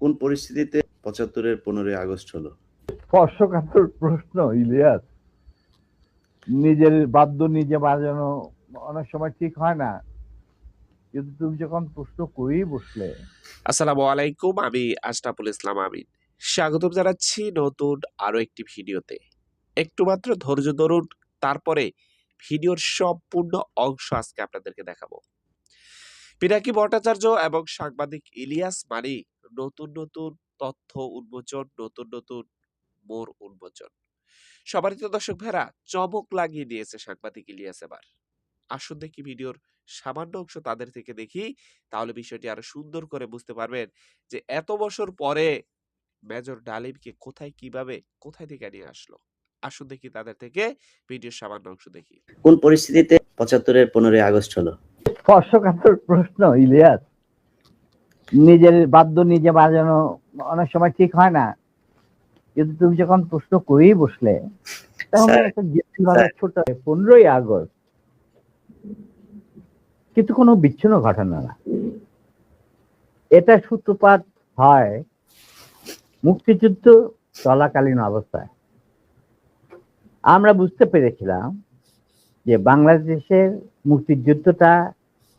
কোন পরিস্থিতিতে পঁচাত্তরের পনেরোই আগস্ট হলো? স্পর্শকাতর প্রশ্ন ইলিয়াস। নিজের বাদ্য নিজে বাজানো অনেক সময় ঠিক হয় না। কিন্তু তুমি যখন প্রশ্ন করেই বসলে। আসসালামু আলাইকুম আমি আশরাফুল ইসলাম আমিন। স্বাগতম জানাচ্ছি নতুন আরও একটি ভিডিওতে। একটু মাত্র ধৈর্য ধরুন তারপরে ভিডিওর সম্পূর্ণ অংশ আজকে আপনাদেরকে দেখাবো। পিনাকি ভট্টাচার্য এবং সাংবাদিক ইলিয়াস মানি নতুন নতুন তথ্য উন্মোচন, নতুন নতুন মোড় উন্মোচন। সবারই তো দর্শক ভেড়া চমক লাগিয়ে দিয়েছে সাংবাদিক ইলিয়াস এবার। আসুন দেখি ভিডিওর সামান্য অংশ তাদের থেকে দেখি, তাহলে বিষয়টি আরও সুন্দর করে বুঝতে পারবেন যে এত বছর পরে মেজর ডালিমকে কোথায়, কীভাবে, কোথায় থেকে নিয়ে আসলো। আসুন দেখি তাদের থেকে ভিডিওর সামান্য অংশ দেখি। কোন পরিস্থিতিতে পঁচাত্তরের পনেরোই আগস্ট হলো? স্পর্শকাতর প্রশ্ন ইলিয়াস। নিজের বাদ্য নিজে বাজানো অনেক সময় ঠিক হয় না। কিন্তু তুমি যখন প্রশ্ন করেই বসলে তখন ছোট পনেরোই আগস্ট কিন্তু কোনো বিচ্ছিন্ন ঘটনা না। এটা সূত্রপাত হয় মুক্তিযুদ্ধ চলাকালীন অবস্থায়। আমরা বুঝতে পেরেছিলাম যে বাংলাদেশের মুক্তিযুদ্ধটা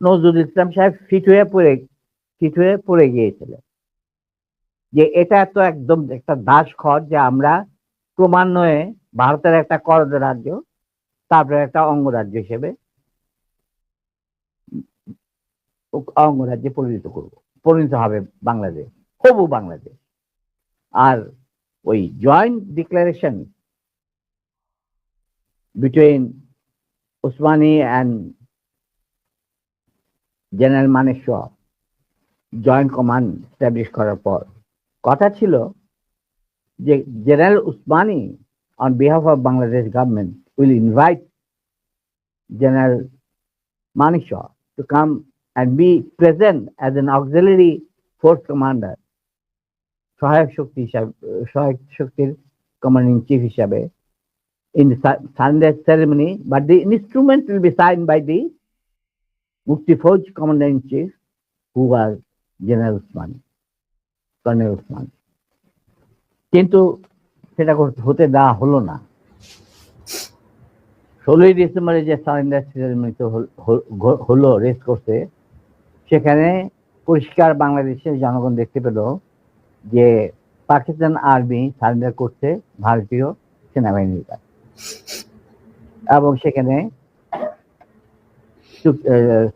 নজরুল ইসলাম সাহেব ফিট হয়ে পড়ে, ফিট হয়ে পড়ে গিয়েছিলেন। যে এটা তো একদম একটা দাস খর যে আমরা ক্রমান্বয়ে ভারতের একটা করদ রাজ্য তারপরে একটা অঙ্গরাজ্য হিসেবে অঙ্গরাজ্যে পরিণত করব, পরিণত হবে বাংলাদেশ, হবু বাংলাদেশ। আর ওই joint declaration between Osmani and general Maneshwar joint command establish করার পর কথা ছিল যে general Osmani on behalf of Bangladesh government will invite General Manishaw to come and be present as an auxiliary force commander সহায়ক শক্তি হিসাবে সহায়ক শক্তির কমান্ডিং চিফ হিসাবে in the su- surrender ceremony but the instrument will be signed Mukti Fauj commander in chief who was General Usmani Colonel কিন্তু সেটা হতে দেওয়া হলো না। ষোলোই ডিসেম্বরে যে সারেন্ডার সেরেমনিতে হলো রেস করতে সেখানে পরিষ্কার বাংলাদেশের জনগণ দেখতে পেল যে পাকিস্তান আর্মি সারেন্ডার করছে ভারতীয় সেনাবাহিনীর কাছে। এবং সেখানে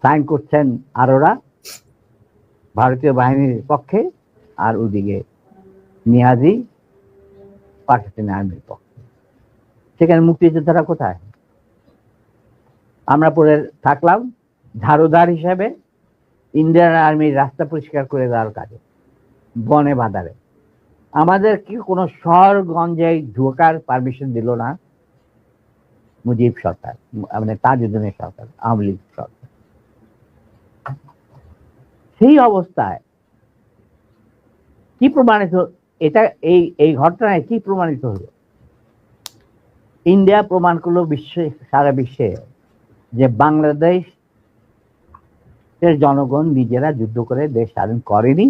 সাইন করছেন আরোরা ভারতীয় বাহিনীর পক্ষে আর ওদিকে নিয়াজি পাকিস্তানি আর্মির পক্ষে। সেখানে মুক্তিযোদ্ধারা কোথায়? আমরা পরে থাকলাম, ঝাড়ুদার হিসাবে ইন্ডিয়ান আর্মির রাস্তা পরিষ্কার করে দেওয়ার কাজে, বনে বাঁধারে আমাদের কি কোনো শহর গঞ্জে ঢোকার পারমিশন দিল না? মুজিব সরকার মানে তাজউদ্দিনের সরকার, আওয়ামী লীগ সরকার। সেই অবস্থায় কি প্রমাণিত এটা এই এই ঘটনায় কি প্রমাণিত হলো? ইন্ডিয়া প্রমাণ করল বিশ্বে, সারা বিশ্বে যে বাংলাদেশ এর জনগণ নিজেরা যুদ্ধ করে দেশ স্বাধীন করেনি।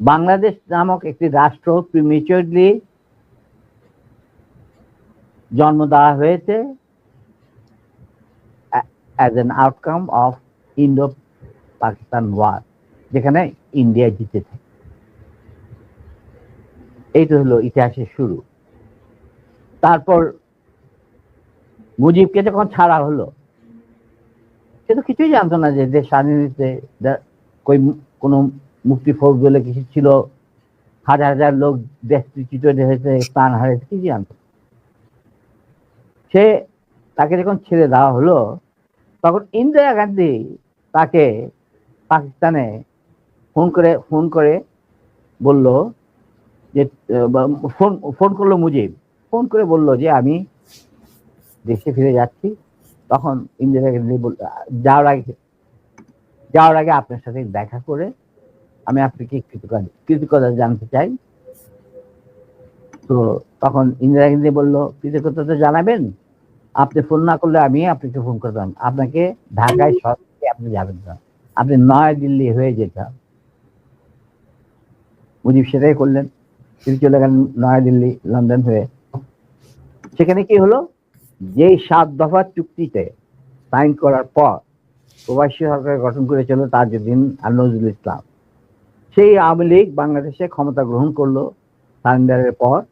বাংলাদেশ নামক একটি রাষ্ট্র প্রিমিচুরলি জন্ম দেওয়া হয়েছে as an outcome of Indo Pakistan war যেখানে ইন্ডিয়া জিতেছে এইটা হলো ইতিহাসের শুরু তারপর মুজিবকে যখন ছাড়া হলো, সে তো কিছুই জানতো না যে দেশ স্বাধীনতে কই কোনো মুক্তি ফৌজ বলে কিছু ছিল, হাজার হাজার লোক দেশ হয়েছে, প্রাণ হারিয়েছে কিছু জানতো। সে তাকে যখন ছেড়ে দেওয়া হলো, তখন ইন্দিরা গান্ধী তাকে পাকিস্তানে ফোন করে ফোন করে বলল যে ফোন ফোন করল মুজিব। ফোন করে বলল যে, আমি দেশে ফিরে যাচ্ছি। তখন ইন্দিরা গান্ধী যাওয়ার আগে যাওয়ার আগে আপনার সাথে দেখা করে আমি আপনাকে কৃতজ্ঞতা কৃতজ্ঞতা জানতে চাই। তো তখন ইন্দিরা গান্ধী বলল, কৃতজ্ঞতা তো জানাবেন? আপনি ফোন না করলে আমি আপনাকে ফোন করতাম। আপনাকে ঢাকায় সরাসরি আপনি যাবেন না। আপনি নয়াদিল্লি হয়ে যেতে হবে। মুজিব সেটাই করলেন। তিনি চলে গেলেন নয়াদিল্লি লন্ডন হয়ে। সেখানে কি হলো? যে সাত দফা চুক্তিতে সাইন করার পর প্রবাসী সরকার গঠন করেছিল তাজউদ্দিন আর নজরুল ইসলাম। সেই আওয়ামী লীগ বাংলাদেশে ক্ষমতা গ্রহণ করল। সারেন্ডারের পর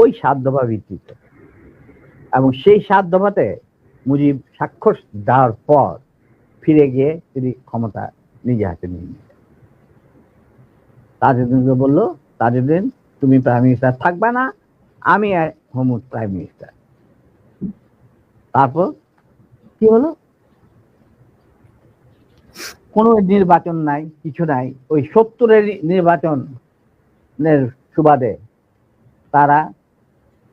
ওই সাত দফা ভিত্তিতে। এবং সেই সাত দফাতে মুজিব স্বাক্ষর দেওয়ার পর ফিরে গিয়ে তিনি ক্ষমতা নিজে হাতে নিয়ে নিলেন। তাজউদ্দিনকে বলল, তাজউদ্দিন, তুমি প্রাইম মিনিস্টার থাকবে না, আমি হোম প্রাইম মিনিস্টার তারপর কি হলো? কোনো নির্বাচন নাই, কিছু নাই। ওই সত্তরের নির্বাচনের সুবাদে তারা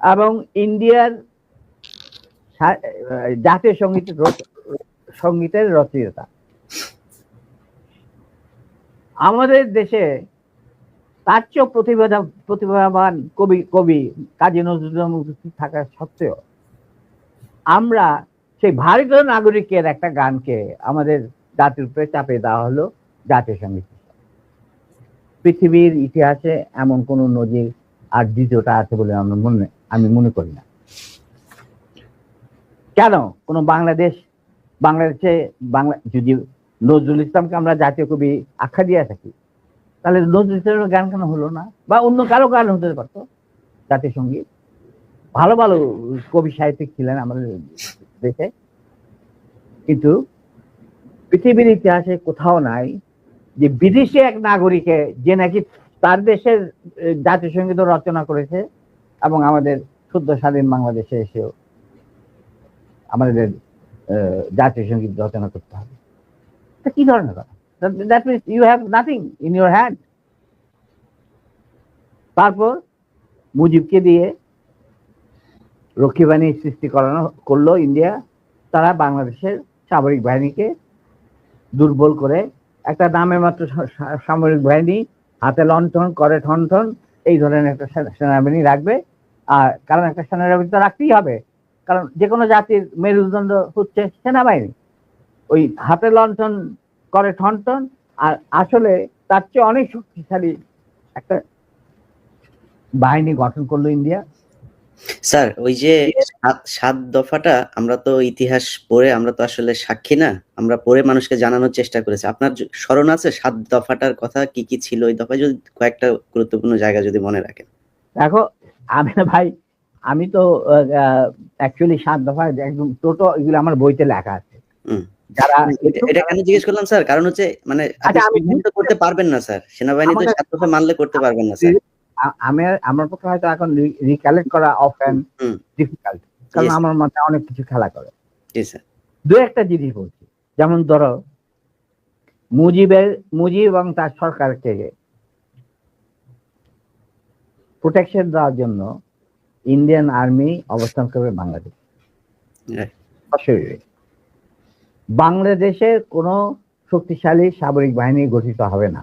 এবং ইন্ডিয়ার জাতীয় সঙ্গীতের সঙ্গীতের রচয়িতা। আমাদের দেশে তার চেয়েও প্রতিভা প্রতিভাবান কবি কবি কাজী নজরুল থাকা সত্ত্বেও আমরা সেই ভারতীয় নাগরিকের একটা গানকে আমাদের জাতির উপরে চাপে দেওয়া হলো জাতীয় সংগীত পৃথিবীর ইতিহাসে এমন কোনো নজির আর দ্বিতীয়টা আছে বলে আমরা মনে আমি মনে করি না। কেন? কোনো বাংলাদেশ, বাংলাদেশে বাংলা, যদি নজরুল ইসলামকে আমরা জাতীয় কবি আখ্যা দিয়ে থাকি, তাহলে নজরুল ইসলামের গান কেন হলো না? বা অন্য কারও গান হতে পারতো? জাতীয় সংগীত? ভালো ভালো কবি সাহিত্যিক ছিলেন আমাদের দেশে। কিন্তু পৃথিবীর ইতিহাসে কোথাও নাই যে বিদেশি এক নাগরিকে যে নাকি তার দেশের জাতীয় সংগীত রচনা করেছে এবং আমাদের শুদ্ধ স্বাধীন বাংলাদেশে এসেও আমাদের জাতীয় সংগীত রচনা করতে হবে। কি ধরনের কথা? That means you have nothing in your hand তারপর মুজিবকে দিয়ে রক্ষী বাহিনী সৃষ্টি করানো, করল ইন্ডিয়া। তারা বাংলাদেশের সামরিক বাহিনীকে দুর্বল করে একটা নামে মাত্র সামরিক বাহিনী হাতে লণ্ঠন করে, ঠনঠন এই ধরনের একটা সেনাবাহিনী রাখবে। আর কারণ একটা সেনাবাহিনী তো রাখতেই হবে। কারণ যে কোনো জাতির মেরুদণ্ড হচ্ছে সেনাবাহিনী। ওই হাতে লণ্ঠন করে ঠনঠন, আর আসলে তার চেয়ে অনেক শক্তিশালী একটা বাহিনী গঠন করল ইন্ডিয়া। স্যার ওই যে সাত- দফাটা আমরা তো ইতিহাস পড়ে আমরা তো আসলে সাক্ষী না আমরা পড়ে মানুষকে জানানোর চেষ্টা করেছি। আপনার স্মরণ আছে সাত দফাটার কথা কি কি ছিল? ওই দফায় যদি কয়েকটা গুরুত্বপূর্ণ জায়গা যদি মনে রাখেন। দেখো আমি না ভাই আমি তো অ্যাকচুয়ালি সাত দফায় একদম টোটো এগুলো আমার বইতে লেখা আছে। যারা এটা- এটা কেন জিজ্ঞেস করলাম স্যার? কারণ হচ্ছে মানে আচ্ছা, করতে পারবেন না স্যার। সেনাবাহিনী তো সাত দফা মানলে করতে পারবেন না স্যার। আমি আমার পক্ষে হয়তো এখন রিকালেক্ট করা অফ অ্যান্ড হুম। ডিফিকাল্ট কারণ আমার মাথায় অনেক কিছু খেলা করে। দু একটা জিনিস বলছি। যেমন ধরো মুজিবের মুজিব এবং তার সরকারকে প্রোটেকশন দেওয়ার জন্য ইন্ডিয়ান আর্মি অবস্থান করবে বাংলাদেশ। বাংলাদেশের কোনো শক্তিশালী সামরিক বাহিনী গঠিত হবে না।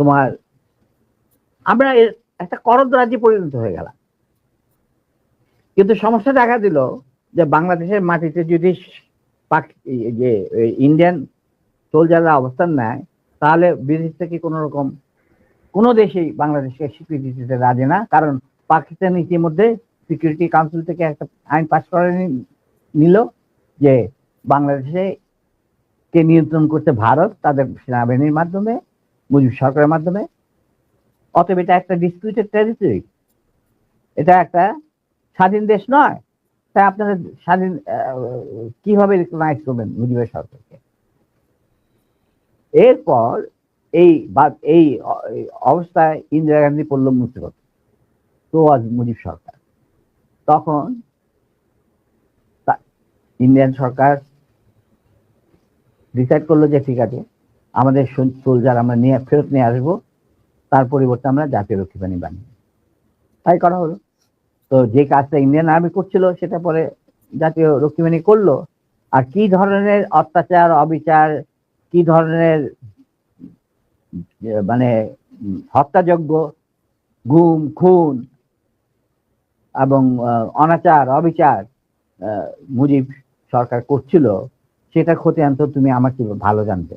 তোমার, আমরা একটা করদ রাজ্যে পরিণত হয়ে গেলাম। কিন্তু সমস্যা দেখা দিল যে বাংলাদেশের মাটিতে যদি যে ইন্ডিয়ান সোলজাররা অবস্থান নেয়, তাহলে বিদেশ থেকে কোনো রকম, কোনো দেশেই বাংলাদেশকে স্বীকৃতি দিতে রাজি না। কারণ পাকিস্তান ইতিমধ্যে সিকিউরিটি কাউন্সিল থেকে একটা আইন পাস করে নিল যে বাংলাদেশে কে নিয়ন্ত্রণ করতে ভারত তাদের সেনাবাহিনীর মাধ্যমে। মুজিব সরকারের মাধ্যমে? অতএব এটা একটা ডিসপিউটেড টেরিটরি এটা একটা স্বাধীন দেশ নয়। তাই আপনারা স্বাধীন কীভাবে রিকগনাইজ করবেন মুজিবের সরকারকে? এরপর এই এই অবস্থায় ইন্দিরা গান্ধী পড়ল মুসিবত তো আজ মুজিব সরকার। তখন ইন্ডিয়ান সরকার ডিসাইড করল যে ঠিক আছে আমাদের সোলজার আমরা নিয়ে, ফেরত নিয়ে আসব। তার পরিবর্তে আমরা জাতীয় রক্ষীবাণী বানিয়ে তাই করা হলো। তো যে কাজটা ইন্ডিয়ান আর্মি করছিল, সেটা পরে জাতীয় রক্ষীবাণী করল। আর কি ধরনের অত্যাচার, অবিচার, কি ধরনের মানে হত্যাযজ্ঞ, গুম, খুন এবং অনাচার, অবিচার মুজিব সরকার করছিল সেটা ক্ষতি আনতো তুমি আমার কি ভালো জানতে।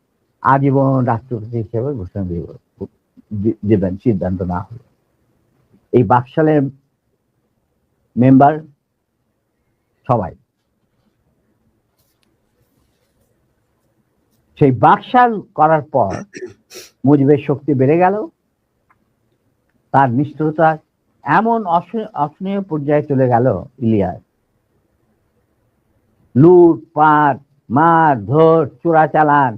আজীবন রাষ্ট্রপতি হিসেবে ঘোষণা দিব দেবেন, সিদ্ধান্ত না হলে। এই বাকশালের মেম্বার সবাই। সেই বাকশাল করার পর মুজিবের শক্তি বেড়ে গেল, তার নিষ্ঠুরতা এমন অস- অসহনীয় পর্যায়ে চলে গেল ইলিয়াস। লুট পাট মার ধর চোরা চালান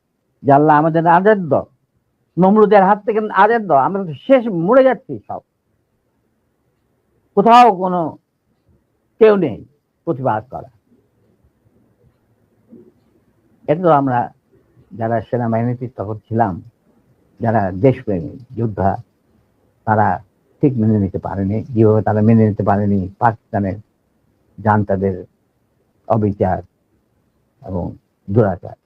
যে আল্লাহ আমাদের আজাদ দাও। নমরুদের হাত থেকে আজাদ দাও। আমরা শেষ মরে যাচ্ছি সব। কোথাও কোনো কেউ নেই প্রতিবাদ করা। এটা তো আমরা যারা সেনাবাহিনীতে তখন ছিলাম, যারা দেশপ্রেমী, যোদ্ধা, তারা ঠিক মেনে নিতে পারেনি। যেভাবে তারা মেনে নিতে পারেনি? পাকিস্তানের যান জান্তাদের অবিচার এবং দুরাচার।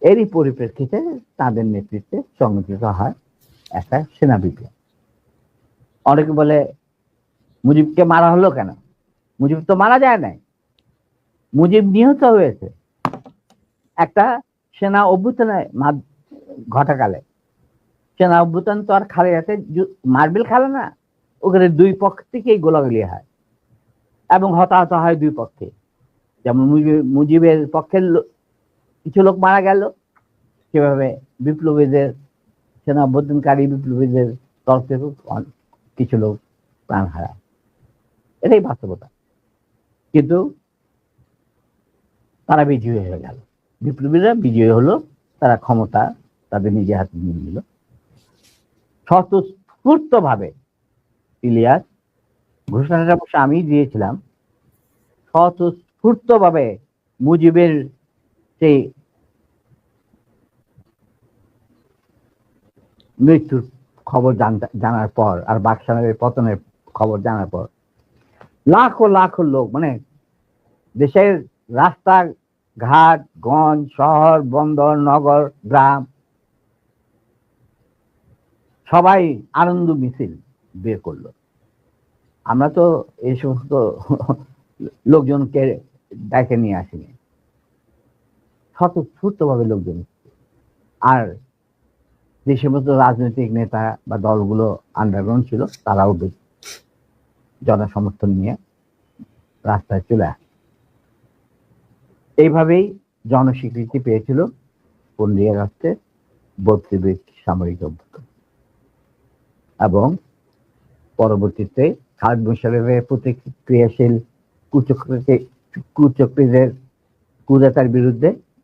এরই পরিপ্রেক্ষিতে তাদের নেতৃত্বে সংগঠিত হয় একটা সেনা বিপ্লব অনেকে বলে, মুজিবকে মারা হলো কেন? মুজিব তো মারা যায় নাই। মুজিব নিহত হয়েছে। একটা সেনা অভ্যুত্থানের মাধ- ঘটাকালে। সেনা অভ্যুত্থান তো আর খালে যাতে মার্বেল খেলে না। ওখানে দুই পক্ষ থেকেই গোলাগুলি হয় এবং হতাহত হয় দুই পক্ষে। যেমন মুজিব- মুজিবের পক্ষের কিছু লোক মারা গেল। সেভাবে বিপ্লবীদের সেনা অভ্যুত্থানকারী বিপ্লবীদের তরফ থেকে কিছু লোক প্রাণ হারায়। এটাই বাস্তবতা। কিন্তু তারা বিজয়ী হয়ে গেল। বিপ্লবীরা বিজয়ী হলো, তারা ক্ষমতা তাদের নিজের হাতে নিয়ে নিল। স্বতঃস্ফূর্ত ভাবে ইলিয়াস, ঘোষণাটা অবশ্য আমি দিয়েছিলাম স্বতঃস্ফূর্ত ভাবে মুজিবের সেই মৃত্যুর খবর জানার পর, আর বাকশালের পতনের খবর জানার পর, লাখো লাখো লোক মানে দেশের রাস্তা, ঘাট, গঞ্জ, শহর, বন্দর, নগর, গ্রাম, সবাই আনন্দ মিছিল বের করল। আমরা তো এই সমস্ত লোকজনকে ডেকে নিয়ে আসিনি। স্বতঃস্ফূর্তভাবে লোকজন। আর যে সমস্ত রাজনৈতিক নেতা বা দলগুলো আন্ডারগ্রাউন্ড ছিল, তারাও জনসমর্থন নিয়ে রাস্তায় চলে আসে এইভাবেই জনস্বীকৃতি পেয়েছিল পনেরোই আগস্টে বত্রিশ সামরিক অভ্যুত্থান এবং পরবর্তীতে খালেদ মোশারফের প্রতিক্রিয়াশীল কুচক্রকে কুচক্রীদের কুদাতার বিরুদ্ধে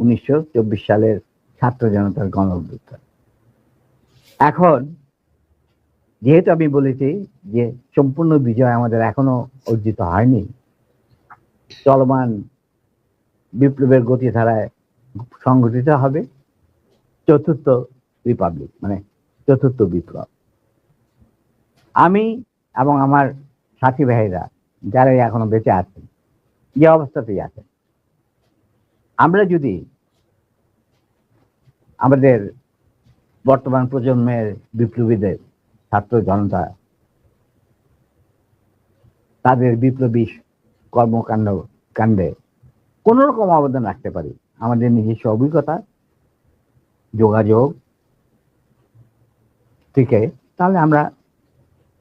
উনিশশো চব্বিশ সালের ছাত্র জনতার গণ এখন, যেহেতু আমি বলেছি যে সম্পূর্ণ বিজয় আমাদের এখনও অর্জিত হয়নি, চলমান বিপ্লবের গতিধারায় সংগঠিত হবে চতুর্থ রিপাবলিক মানে চতুর্থ বিপ্লব। আমি এবং আমার সাথী ভাইরা যারা এখনও বেঁচে আছেন, যে অবস্থাতেই আছেন আমরা যদি আমাদের বর্তমান প্রজন্মের বিপ্লবীদের, ছাত্র জনতা, তাদের বিপ্লবী কর্মকাণ্ড, কাণ্ডে কোন রকম অবদান রাখতে পারি। আমাদের নিজস্ব অভিজ্ঞতা, যোগাযোগ, থেকে তাহলে আমরা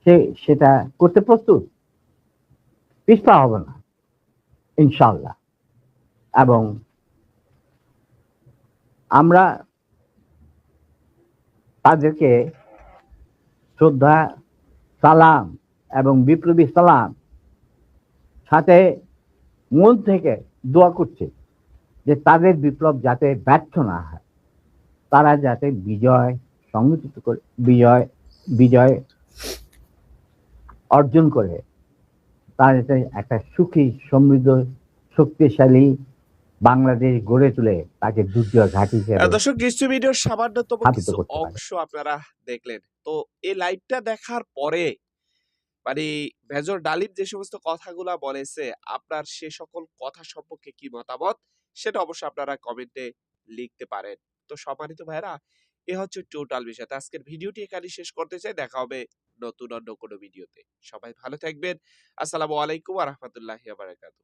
সে, সেটা করতে প্রস্তুত। পিছপা হবে না ইনশাল্লাহ এবং আমরা তাদেরকে শ্রদ্ধা, সালাম এবং বিপ্লবী সালাম সাথে মন থেকে দোয়া করছে যে তাদের বিপ্লব যাতে ব্যর্থ না হয়। তারা যাতে বিজয়, সংগঠিত করে, বিজয় বিজয় অর্জন করে। তারা যাতে একটা সুখী, সমৃদ্ধ, শক্তিশালী বাংলাদেশ গড়ে তুলে তাকে দুর্যোগ ঘাঁটি হিসেবে দর্শক কিছু ভিডিওর সামান্যতম স্থাপিত কিছু অংশ আপনারা দেখলেন। তো এই লাইভটা দেখার পরে মানে মেজর ডালিম যে সমস্ত কথাগুলা বলেছে আপনার সে সকল কথা সম্পর্কে কি মতামত সেটা অবশ্যই আপনারা কমেন্টে লিখতে পারেন। তো সম্মানিত ভাইরা এ হচ্ছে টোটাল বিষয়। আজকের ভিডিওটি এখানে শেষ করতে চাই। দেখা হবে নতুন অন্য কোনো ভিডিওতে। সবাই ভালো থাকবেন। আসসালামু আলাইকুম আ রহমতুল্লাহ বারাকাতু